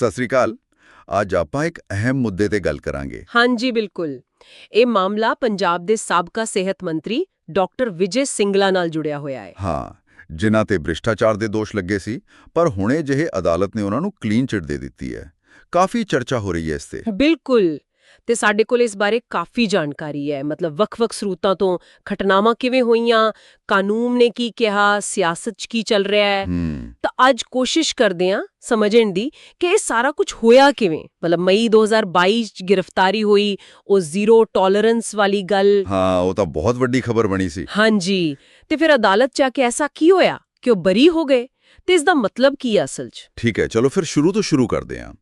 ਸਤਿ ਸ੍ਰੀ ਅਕਾਲ। ਅੱਜ ਆਪਾਂ ਇੱਕ ਅਹਿਮ ਮੁੱਦੇ ਤੇ ਗੱਲ ਕਰਾਂਗੇ। ਹਾਂਜੀ ਬਿਲਕੁਲ। ਇਹ ਮਾਮਲਾ ਪੰਜਾਬ ਦੇ ਸਾਬਕਾ ਸਿਹਤ ਮੰਤਰੀ ਡਾਕਟਰ ਵਿਜੇ ਸਿੰਗਲਾ ਨਾਲ ਜੁੜਿਆ ਹੋਇਆ ਹੈ। ਹਾਂ ਜਿਨ੍ਹਾਂ ਤੇ ਭ੍ਰਿਸ਼ਟਾਚਾਰ ਦੇ ਦੋਸ਼ ਲੱਗੇ ਸੀ ਪਰ ਹੁਣੇ ਜਿਹੇ ਅਦਾਲਤ ਨੇ ਉਹਨਾਂ ਨੂੰ ਕਲੀਨ ਚਿਟ ਦੇ ਦਿੱਤੀ ਹੈ। ਕਾਫੀ ਚਰਚਾ ਹੋ ਰਹੀ ਹੈ ਇਸ ਤੇ। ਬਿਲਕੁਲ। ਤੇ ਸਾਡੇ ਕੋਲ ਇਸ ਬਾਰੇ ਕਾਫੀ ਜਾਣਕਾਰੀ ਹੈ। ਮਤਲਬ ਵੱਖ-ਵੱਖ ਸਰੋਤਾਂ ਤੋਂ ਘਟਨਾਵਾਂ ਕਿਵੇਂ ਹੋਈਆਂ ਕਾਨੂੰਨ ਨੇ ਕੀ ਕਿਹਾ ਸਿਆਸਤ 'ਚ ਕੀ ਚੱਲ ਰਿਹਾ ਹੈ। ਤਾਂ ਅੱਜ ਕੋਸ਼ਿਸ਼ ਕਰਦੇ ਹਾਂ ਸਮਝਣ ਦੀ ਕਿ ਇਹ ਸਾਰਾ ਕੁਝ ਹੋਇਆ ਕਿਵੇਂ? ਮਤਲਬ ਮਈ 2022 ਚ ਗ੍ਰਿਫਤਾਰੀ ਹੋਈ ਉਹ ਜ਼ੀਰੋ ਟੋਲਰੈਂਸ ਵਾਲੀ ਗੱਲ। ਹਾਂ ਉਹ ਤਾਂ ਬਹੁਤ ਵੱਡੀ ਖਬਰ ਬਣੀ ਸੀ। ਹਾਂਜੀ। ਤੇ ਫਿਰ ਅਦਾਲਤ ਚ ਆ ਕੇ ਐਸਾ ਕੀ ਹੋਇਆ ਕਿ ਉਹ ਬਰੀ ਹੋ ਗਏ? ਤੇ ਇਸ ਦਾ ਮਤਲਬ ਕੀ ਹੈ ਅਸਲ 'ਚ? ਠੀਕ ਹੈ ਚਲੋ ਫਿਰ ਸ਼ੁਰੂ ਤੋਂ ਸ਼ੁਰੂ ਕਰਦੇ ਹਾਂ।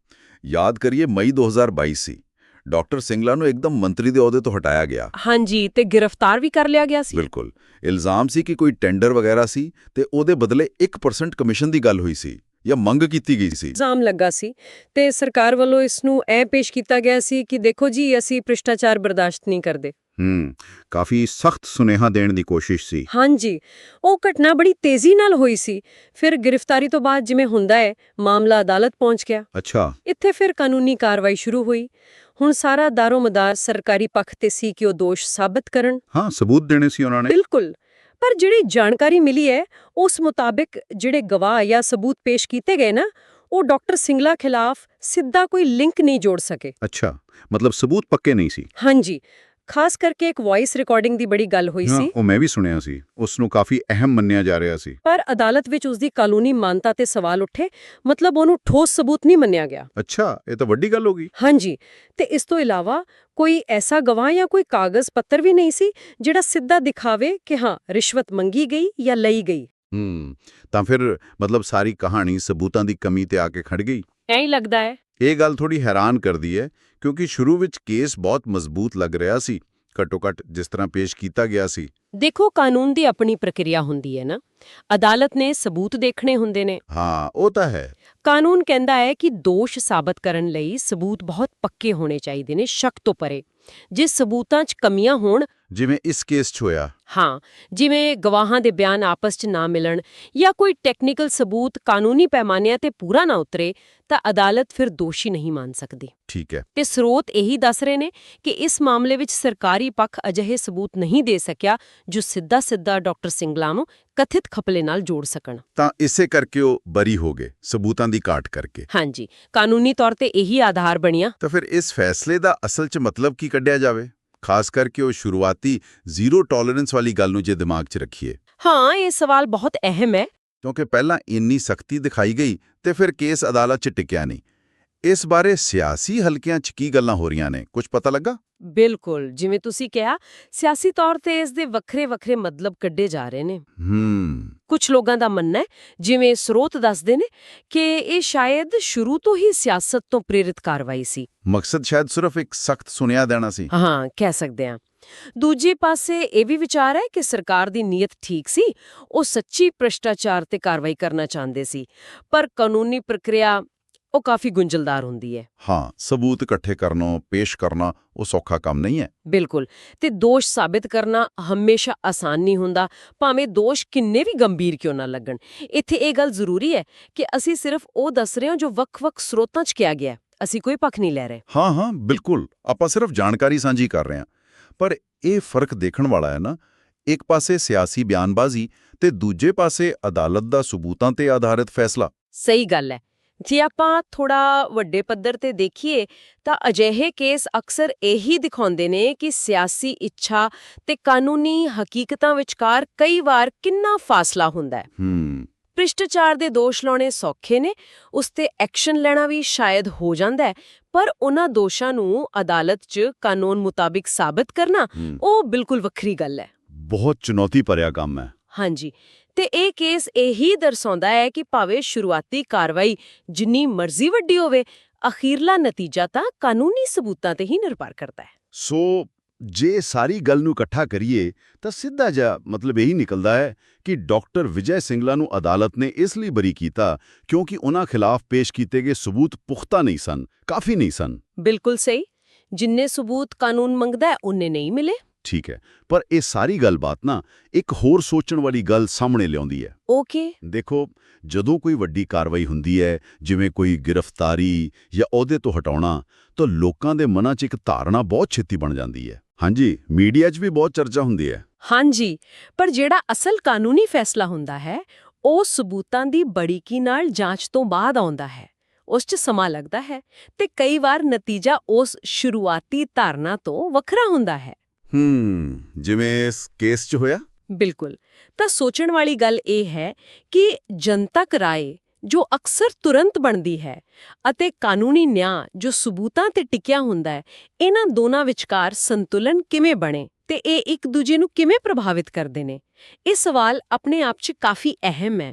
ਯਾਦ ਕਰੀਏ ਮਈ 2022 ਸੀ। ਡਾਕਟਰ ਸਿੰਗਲਾ ਨੂੰ ਇੱਕਦਮ ਮੰਤਰੀ ਦੇ ਅਹੁਦੇ ਤੋਂ ਹਟਾਇਆ ਗਿਆ। ਹਾਂਜੀ ਤੇ ਗ੍ਰਿਫਤਾਰ ਵੀ ਕਰ ਲਿਆ ਗਿਆ ਸੀ। ਬਿਲਕੁਲ। ਇਲਜ਼ਾਮ ਸੀ ਕਿ ਕੋਈ ਟੈਂਡਰ ਵਗੈਰਾ ਸੀ ਤੇ ਉਹਦੇ ਬਦਲੇ 1% ਕਮਿਸ਼ਨ ਦੀ ਗੱਲ ਹੋਈ ਸੀ ਜਾਂ ਮੰਗ ਕੀਤੀ ਗਈ ਸੀ। ਇਲਜ਼ਾਮ ਲੱਗਾ ਸੀ ਤੇ ਸਰਕਾਰ ਵੱਲੋਂ ਇਸ ਨੂੰ ਐ ਪੇਸ਼ ਕੀਤਾ ਗਿਆ ਸੀ ਕਿ ਦੇਖੋ ਜੀ ਅਸੀਂ ਭ੍ਰਿਸ਼ਟਾਚਾਰ ਬਰਦਾਸ਼ਤ ਨਹੀਂ ਕਰਦੇ। ਹੂੰ ਕਾਫੀ ਸਖਤ ਸੁਨੇਹਾ ਦੇਣ ਦੀ ਕੋਸ਼ਿਸ਼ ਸੀ। ਹਾਂਜੀ ਉਹ ਘਟਨਾ ਬੜੀ ਤੇਜ਼ੀ ਨਾਲ ਹੋਈ ਸੀ। ਫਿਰ ਗ੍ਰਿਫਤਾਰੀ ਤੋਂ ਬਾਅਦ ਜਿਵੇਂ ਹੁੰਦਾ ਹੈ ਮਾਮਲਾ ਅਦਾਲਤ ਪਹੁੰਚ ਗਿਆ। ਅੱਛਾ। ਇੱਥੇ ਫਿਰ ਕਾਨੂੰਨੀ ਕਾਰਵਾਈ ਸ਼ੁਰੂ ਹੋਈ। ਹੁਣ ਸਾਰਾ ਦਾਰੋਮਦਾਰ ਸਰਕਾਰੀ ਪੱਖ ਤੇ ਸੀ ਕਿ ਉਹ ਦੋਸ਼ ਸਾਬਤ ਕਰਨ? ਹਾਂ ਸਬੂਤ ਦੇਣੇ ਸੀ ਉਹਨਾਂ ਨੇ। ਬਿਲਕੁਲ। ਪਰ ਜਿਹੜੀ ਜਾਣਕਾਰੀ ਮਿਲੀ ਹੈ ਉਸ ਮੁਤਾਬਿਕ ਜਿਹੜੇ ਗਵਾਹ ਜਾਂ ਸਬੂਤ ਪੇਸ਼ ਕੀਤੇ ਗਏ ਨਾ ਉਹ ਡਾਕਟਰ ਸਿੰਗਲਾ ਖਿਲਾਫ ਸਿੱਧਾ ਕੋਈ ਲਿੰਕ ਨਹੀਂ ਜੋੜ ਸਕੇ। ਅੱਛਾ ਮਤਲਬ ਸਬੂਤ ਪੱਕੇ ਨਹੀਂ ਸੀ। ਹਾਂਜੀ। ਖਾਸ ਕਰਕੇ ਇੱਕ ਵੌਇਸ ਰਿਕਾਰਡਿੰਗ ਦੀ ਬੜੀ ਗੱਲ ਹੋਈ ਸੀ। ਉਹ ਮੈਂ ਵੀ ਸੁਣਿਆ ਸੀ। ਉਸ ਨੂੰ ਕਾਫੀ ਅਹਿਮ ਮੰਨਿਆ ਜਾ ਰਿਹਾ ਸੀ। ਪਰ ਅਦਾਲਤ ਵਿੱਚ ਉਸ ਦੀ ਕਾਨੂੰਨੀ ਮਾਨਤਾ ਤੇ ਸਵਾਲ ਉੱਠੇ ਮਤਲਬ ਉਹਨੂੰ ਠੋਸ ਸਬੂਤ ਨਹੀਂ ਮੰਨਿਆ ਗਿਆ। ਅੱਛਾ ਇਹ ਤਾਂ ਵੱਡੀ ਗੱਲ ਹੋ ਗਈ। ਹਾਂਜੀ ਤੇ ਇਸ ਤੋਂ ਇਲਾਵਾ ਕੋਈ ਐਸਾ ਗਵਾਹ ਜਾਂ ਕੋਈ ਕਾਗਜ਼ ਪੱਤਰ ਵੀ ਨਹੀਂ ਸੀ ਜਿਹੜਾ ਸਿੱਧਾ ਦਿਖਾਵੇ ਕਿ ਹਾਂ ਰਿਸ਼ਵਤ ਮੰਗੀ ਗਈ ਜਾਂ ਲਈ ਗਈ। ਹੂੰ ਤਾਂ ਫਿਰ ਮਤਲਬ ਸਾਰੀ ਕਹਾਣੀ ਸਬੂਤਾਂ ਦੀ ਕਮੀ ਤੇ ਆ ਕੇ ਖੜ ਗਈ? ਐਂ ਹੀ ਲੱਗਦਾ ਹੈ। ਇਹ ਗੱਲ ਥੋੜੀ ਹੈਰਾਨ ਕਰਦੀ ਹੈ ਕਿਉਂਕਿ ਸ਼ੁਰੂ ਵਿੱਚ ਕੇਸ ਬਹੁਤ ਮਜ਼ਬੂਤ ਲੱਗ ਰਿਹਾ ਸੀ। ਘੱਟੋ ਘੱਟ ਜਿਸ ਤਰ੍ਹਾਂ ਪੇਸ਼ ਕੀਤਾ ਗਿਆ ਸੀ। ਦੇਖੋ ਕਾਨੂੰਨ ਦੀ ਆਪਣੀ ਪ੍ਰਕਿਰਿਆ ਹੁੰਦੀ ਹੈ ਨਾ। ਅਦਾਲਤ ਨੇ ਸਬੂਤ ਦੇਖਣੇ ਹੁੰਦੇ ਨੇ। ਹਾਂ ਉਹ ਤਾਂ ਹੈ। ਕਾਨੂੰਨ ਕਹਿੰਦਾ ਹੈ ਕਿ ਦੋਸ਼ ਸਾਬਤ ਕਰਨ ਲਈ ਸਬੂਤ ਬਹੁਤ ਪੱਕੇ ਹੋਣੇ ਚਾਹੀਦੇ ਨੇ ਸ਼ੱਕ ਤੋਂ ਪਰੇ। ਜੇ ਸਬੂਤਾਂ 'ਚ ਕਮੀਆਂ ਹੋਣ ਜਿਵੇਂ ਇਸ ਕੇਸ 'ਚ ਹੋਇਆ। ਹਾਂ ਜਿਵੇਂ ਗਵਾਹਾਂ ਦੇ ਬਿਆਨ ਆਪਸ 'ਚ ਨਾ ਮਿਲਣ ਜਾਂ ਕੋਈ ਟੈਕਨੀਕਲ ਸਬੂਤ ਕਾਨੂੰਨੀ ਪੈਮਾਨਿਆਂ ਤੇ ਪੂਰਾ ਨਾ ਉਤਰੇ ਤਾਂ ਅਦਾਲਤ ਫਿਰ ਦੋਸ਼ੀ ਨਹੀਂ ਮੰਨ ਸਕਦੀ। ਠੀਕ ਹੈ। ਤੇ ਸਰੋਤ ਇਹੀ ਦੱਸ ਰਹੇ ਨੇ ਕਿ ਇਸ ਮਾਮਲੇ ਵਿੱਚ ਸਰਕਾਰੀ ਪੱਖ ਅਜਿਹੇ ਸਬੂਤ ਨਹੀਂ ਦੇ ਸਕਿਆ ਜੋ ਸਿੱਧਾ-ਸਿੱਧਾ ਡਾਕਟਰ ਸਿੰਗਲਾ ਨੂੰ ਕਥਿਤ ਖਪਲੇ ਨਾਲ ਜੋੜ ਸਕਣ। ਤਾਂ ਇਸੇ ਕਰਕੇ ਉਹ ਬਰੀ ਹੋ ਗਏ ਸਬੂਤਾਂ ਦੀ ਘਾਟ ਕਰਕੇ। ਹਾਂਜੀ ਕਾਨੂੰਨੀ ਤੌਰ ਤੇ ਇਹੀ ਆਧਾਰ ਬਣਿਆ। ਤਾਂ ਫਿਰ ਇਸ ਫੈਸਲੇ ਦਾ ਅਸਲ 'ਚ ਮਤਲਬ ਕੀ ਕੱਢਿਆ ਜਾਵੇ ਖਾਸ ਕਰਕੇ ਉਹ ਸ਼ੁਰੂਆਤੀ ਜ਼ੀਰੋ ਟੋਲਰੈਂਸ ਵਾਲੀ ਗੱਲ ਨੂੰ ਜੇ ਦਿਮਾਗ 'ਚ ਰੱਖੀਏ ਹਾਂ ਇਹ ਸਵਾਲ ਬਹੁਤ ਅਹਿਮ ਹੈ ਕਿਉਂਕਿ ਪਹਿਲਾਂ ਇੰਨੀ ਸਖਤੀ ਦਿਖਾਈ ਗਈ ਤੇ ਫਿਰ ਕੇਸ ਅਦਾਲਤ 'ਚ ਟਿਕਿਆ ਨਹੀਂ ਇਸ ਬਾਰੇ ਸਿਆਸੀ ਹਲਕਿਆਂ 'ਚ ਕੀ ਗੱਲਾਂ ਹੋ ਰਹੀਆਂ ਨੇ? ਕੁਝ ਪਤਾ ਲੱਗਾ? ਬਿਲਕੁਲ ਜਿਵੇਂ ਤੁਸੀਂ ਕਿਹਾ ਸਿਆਸੀ ਤੌਰ ਤੇ ਇਸ ਦੇ ਵੱਖਰੇ-ਵੱਖਰੇ ਮਤਲਬ ਕੱਢੇ ਜਾ ਰਹੇ ਨੇ। ਹੂੰ। ਕੁਝ ਲੋਕਾਂ ਦਾ ਮੰਨਣਾ ਹੈ ਜਿਵੇਂ ਸਰੋਤ ਦੱਸਦੇ ਨੇ ਕਿ ਇਹ ਸ਼ਾਇਦ ਸ਼ੁਰੂ ਤੋਂ ਹੀ ਸਿਆਸਤ ਤੋਂ ਪ੍ਰੇਰਿਤ ਕਾਰਵਾਈ ਸੀ। ਮਕਸਦ ਸ਼ਾਇਦ ਸਿਰਫ ਇੱਕ ਸਖਤ ਸੁਨੇਹਾ ਦੇਣਾ ਸੀ। ਹਾਂ ਕਹਿ ਸਕਦੇ ਹਾਂ। ਦੂਜੇ ਪਾਸੇ ਇਹ ਵੀ ਵਿਚਾਰ ਹੈ ਕਿ ਸਰਕਾਰ ਦੀ ਨੀਅਤ ਠੀਕ ਸੀ ਉਹ ਸੱਚੀ ਭ੍ਰਿਸ਼ਟਾਚਾਰ ਤੇ ਕਾਰਵਾਈ ਕਰਨਾ ਚਾਹੁੰਦੇ ਸੀ। ਪਰ ਕਾਨੂੰਨੀ ਪ੍ਰਕਿਰਿਆ ਉਹ ਕਾਫੀ ਗੁੰਝਲਦਾਰ ਹੁੰਦੀ ਹੈ। ਹਾਂ ਸਬੂਤ ਇਕੱਠੇ ਕਰਨਾ ਪੇਸ਼ ਕਰਨਾ ਉਹ ਸੌਖਾ ਕੰਮ ਨਹੀਂ ਹੈ। ਬਿਲਕੁਲ। ਤੇ ਦੋਸ਼ ਸਾਬਿਤ ਕਰਨਾ ਹਮੇਸ਼ਾ ਆਸਾਨ ਨਹੀਂ ਹੁੰਦਾ ਭਾਵੇਂ ਦੋਸ਼ ਕਿੰਨੇ ਵੀ ਗੰਭੀਰ ਕਿਉਂ ਨਾ ਲੱਗਣ। ਇੱਥੇ ਇਹ ਗੱਲ ਜ਼ਰੂਰੀ ਹੈ ਕਿ ਅਸੀਂ ਸਿਰਫ ਉਹ ਦੱਸ ਰਹੇ ਹਾਂ ਜੋ ਵੱਖ-ਵੱਖ ਸਰੋਤਾਂ 'ਚ ਕਿਹਾ ਗਿਆ। ਅਸੀਂ ਕੋਈ ਪੱਖ ਨਹੀਂ ਲੈ ਰਹੇ। ਹਾਂ ਹਾਂ ਬਿਲਕੁਲ। ਆਪਾਂ ਸਿਰਫ ਜਾਣਕਾਰੀ ਸਾਂਝੀ ਕਰ ਰਹੇ ਹਾਂ। ਪਰ ਇਹ ਫ਼ਰਕ ਦੇਖਣ ਵਾਲਾ ਹੈ ਨਾ ਇੱਕ ਪਾਸੇ ਸਿਆਸੀ ਬਿਆਨਬਾਜ਼ੀ ਤੇ ਦੂਜੇ ਪਾਸੇ ਅਦਾਲਤ ਦਾ ਸਬੂਤਾਂ ਤੇ ਆਧਾਰਿਤ ਫੈਸਲਾ। ਸਹੀ ਗੱਲ ਹੈ। ਜੇ ਆਪਾਂ ਥੋੜਾ ਵੱਡੇ ਪੱਧਰ ਤੇ ਦੇਖੀਏ ਤਾਂ ਅਜਿਹੇ ਕੇਸ ਅਕਸਰ ਇਹੀ ਦਿਖਾਉਂਦੇ ਨੇ ਕਿ ਸਿਆਸੀ ਇੱਛਾ ਤੇ ਕਾਨੂੰਨੀ ਹਕੀਕਤਾਂ ਵਿਚਕਾਰ ਕਈ ਵਾਰ ਕਿੰਨਾ ਫਾਸਲਾ ਹੁੰਦਾ ਹੈ। ਹੂੰ। ਭ੍ਰਿਸ਼ਟਾਚਾਰ ਦੇ ਦੋਸ਼ ਲਾਉਣੇ ਸੌਖੇ ਨੇ ਉਸ ਤੇ ਐਕਸ਼ਨ ਲੈਣਾ ਵੀ ਸ਼ਾਇਦ ਹੋ ਜਾਂਦਾ ਹੈ ਪਰ ਉਹਨਾਂ ਦੋਸ਼ਾਂ ਨੂੰ ਅਦਾਲਤ 'ਚ ਕਾਨੂੰਨ ਮੁਤਾਬਿਕ ਸਾਬਤ ਕਰਨਾ। ਉਹ ਬਿਲਕੁਲ ਵੱਖਰੀ ਗੱਲ ਹੈ। ਬਹੁਤ ਚੁਣੌਤੀ ਭਰਿਆ ਕੰਮ ਹੈ। ਹਾਂਜੀ। ਤੇ ਇਹ ਕੇਸ ਇਹੀ ਦਰਸਾਉਂਦਾ ਹੈ ਕਿ ਭਾਵੇਂ ਸ਼ੁਰੂਆਤੀ ਕਾਰਵਾਈ ਜਿੰਨੀ ਮਰਜ਼ੀ ਵੱਡੀ ਹੋਵੇ ਅਖੀਰਲਾ ਨਤੀਜਾ ਤਾਂ ਕਾਨੂੰਨੀ ਸਬੂਤਾਂ ਤੇ ਹੀ ਨਿਰਭਰ ਕਰਦਾ ਹੈ। ਸੋ ਜੇ ਸਾਰੀ ਗੱਲ ਨੂੰ ਇਕੱਠਾ ਕਰੀਏ ਤਾਂ ਸਿੱਧਾ ਜਿਹਾ ਮਤਲਬ ਇਹੀ ਨਿਕਲਦਾ ਹੈ ਕਿ ਡਾਕਟਰ ਵਿਜੇ ਸਿੰਗਲਾ ਨੂੰ ਅਦਾਲਤ ਨੇ ਇਸ ਲਈ ਬਰੀ ਕੀਤਾ ਕਿਉਂਕਿ ਉਹਨਾਂ ਖਿਲਾਫ ਪੇਸ਼ ਕੀਤੇ ਗਏ ਸਬੂਤ ਪੁਖਤਾ ਨਹੀਂ ਸਨ ਕਾਫੀ ਨਹੀਂ ਸਨ। ਬਿਲਕੁਲ ਸਹੀ। ਜਿੰਨੇ ਸਬੂਤ ਕਾਨੂੰਨ ਮੰਗਦਾ ਹੈ ਉਨੇ ਨਹੀਂ ਮਿਲੇ। ਠੀਕ ਹੈ। ਪਰ ਇਹ ਸਾਰੀ ਗੱਲਬਾਤ ਨਾ ਇੱਕ ਹੋਰ ਸੋਚਣ ਵਾਲੀ ਗੱਲ ਸਾਹਮਣੇ ਲਿਆਉਂਦੀ ਹੈ। ਓਕੇ। ਦੇਖੋ ਜਦੋਂ ਕੋਈ ਵੱਡੀ ਕਾਰਵਾਈ ਹੁੰਦੀ ਹੈ ਜਿਵੇਂ ਕੋਈ ਗ੍ਰਿਫਤਾਰੀ ਜਾਂ ਅਹੁਦੇ ਤੋਂ ਹਟਾਉਣਾ ਤਾਂ ਲੋਕਾਂ ਦੇ ਮਨਾਂ 'ਚ ਇੱਕ ਧਾਰਨਾ ਬਹੁਤ ਛੇਤੀ ਬਣ ਜਾਂਦੀ ਹੈ। ਹਾਂਜੀ ਮੀਡੀਆ 'ਚ ਵੀ ਬਹੁਤ ਚਰਚਾ ਹੁੰਦੀ ਹੈ। ਹਾਂਜੀ ਪਰ ਜਿਹੜਾ ਅਸਲ ਕਾਨੂੰਨੀ ਫੈਸਲਾ ਹੁੰਦਾ ਹੈ ਉਹ ਸਬੂਤਾਂ ਦੀ ਬੜੀਕੀ ਨਾਲ ਜਾਂਚ ਤੋਂ ਬਾਅਦ ਆਉਂਦਾ ਹੈ। ਉਸ 'ਚ ਸਮਾਂ ਲੱਗਦਾ ਹੈ ਤੇ ਕਈ ਵਾਰ ਨਤੀਜਾ ਉਸ ਸ਼ੁਰੂਆਤੀ ਧਾਰਨਾ ਤੋਂ ਵੱਖਰਾ ਹੁੰਦਾ ਹੈ। ਹੂੰ, ਜਿਵੇਂ ਇਸ ਕੇਸ 'ਚ ਹੋਇਆ? ਬਿਲਕੁਲ। ਤਾਂ ਸੋਚਣ ਵਾਲੀ ਗੱਲ ਇਹ ਹੈ ਕਿ ਜਨਤਕ ਰਾਏ ਜੋ ਅਕਸਰ ਤੁਰੰਤ ਬਣਦੀ ਹੈ ਅਤੇ ਕਾਨੂੰਨੀ ਨਿਆਂ ਜੋ ਸਬੂਤਾਂ ਤੇ ਟਿਕਿਆ ਹੁੰਦਾ ਹੈ, ਇਹਨਾਂ ਦੋਨਾਂ ਵਿਚਕਾਰ ਸੰਤੁਲਨ ਕਿਵੇਂ ਬਣੇ ਤੇ ਇਹ ਇੱਕ ਦੂਜੇ ਨੂੰ ਕਿਵੇਂ ਪ੍ਰਭਾਵਿਤ ਕਰਦੇ ਨੇ? ਇਹ ਸਵਾਲ ਆਪਣੇ ਆਪ 'ਚ ਕਾਫੀ ਅਹਿਮ ਹੈ।